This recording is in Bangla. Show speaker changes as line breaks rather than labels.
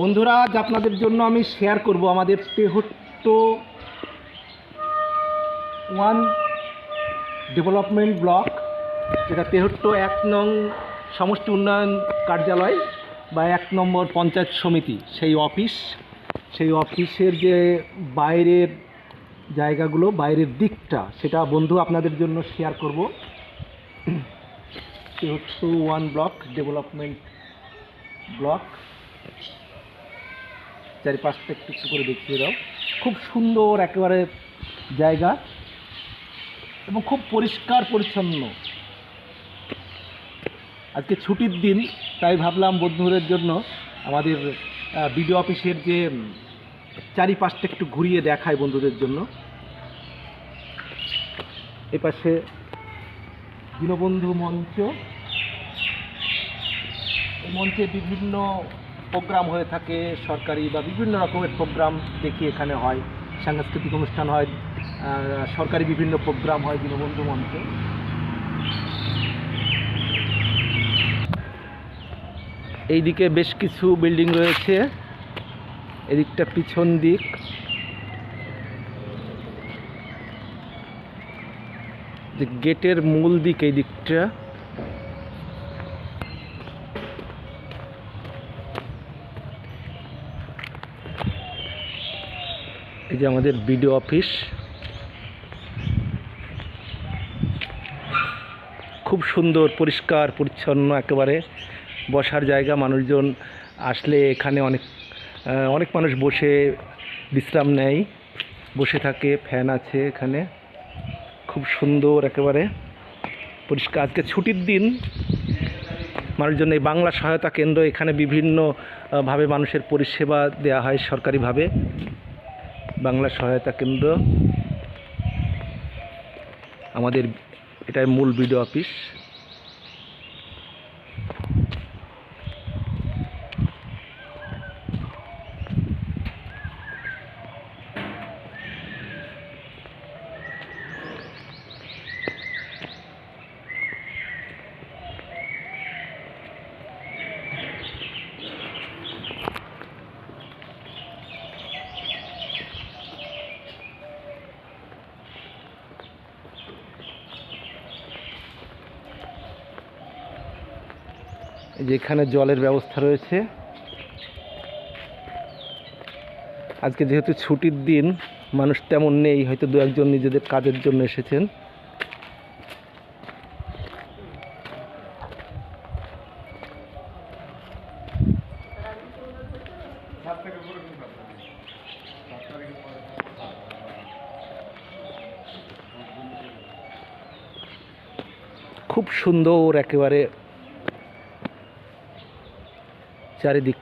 বন্ধুরা, আজ আপনাদের জন্য আমি শেয়ার করব আমাদের তেহট্ট ওয়ান ডেভেলপমেন্ট ব্লক যেটা তেহট্ট এক নং সমষ্টি উন্নয়ন কার্যালয় বা এক নম্বর পঞ্চায়েত সমিতি, সেই অফিস সেই অফিসের যে বাইরের জায়গাগুলো, বাইরের দিকটা, সেটা বন্ধু আপনাদের জন্য শেয়ার করব। Tehatta one block development block চারিপাশটা একটু একটু করে দেখিয়ে দাও। খুব সুন্দর একেবারে জায়গা এবং খুব পরিষ্কার পরিচ্ছন্ন। আজকে ছুটির দিন, তাই ভাবলাম বন্ধুদের জন্য আমাদের বিডিও অফিসের যে চারিপাশটা একটু ঘুরিয়ে দেখায় বন্ধুদের জন্য। এ পাশে দীনবন্ধু মঞ্চ। মঞ্চে বিভিন্ন প্রোগ্রাম হয়ে থাকে, সরকারি বা বিভিন্ন রকমের প্রোগ্রাম দেখি এখানে হয়। সাংস্কৃতিক অনুষ্ঠান হয় সরকারি বিভিন্ন প্রোগ্রাম হয় দীনবন্ধু মঞ্চে। এইদিকে বেশ কিছু বিল্ডিং রয়েছে। এদিকটা পিছন দিক। গেটের মূল দিক এই দিকটা এই যে আমাদের বিডিও অফিস। খুব সুন্দর, পরিষ্কার, পরিচ্ছন্ন, একেবারে বসার জায়গা। মানুষজন আসলে এখানে অনেক অনেক মানুষ বসে বিশ্রাম নেয়। বসে থাকে, ফ্যান আছে এখানে। খুব সুন্দর, একেবারে পরিষ্কার। আজকে ছুটির দিন। মানুষজন এই বাংলা সহায়তা কেন্দ্র, এখানে বিভিন্নভাবে মানুষের পরিষেবা দেওয়া হয় সরকারিভাবে। বাংলা সহায়তা কেন্দ্র। আমাদের এটাই মূল বিডিও অফিস। এই যে এখানে জলের ব্যবস্থা রয়েছে। আজকে যেহেতু ছুটির দিন, মানুষ তেমন নেই, হয়তো দু একজন নিজেদের কাজের জন্য এসেছেন। খুব সুন্দর একেবারে चारिदिक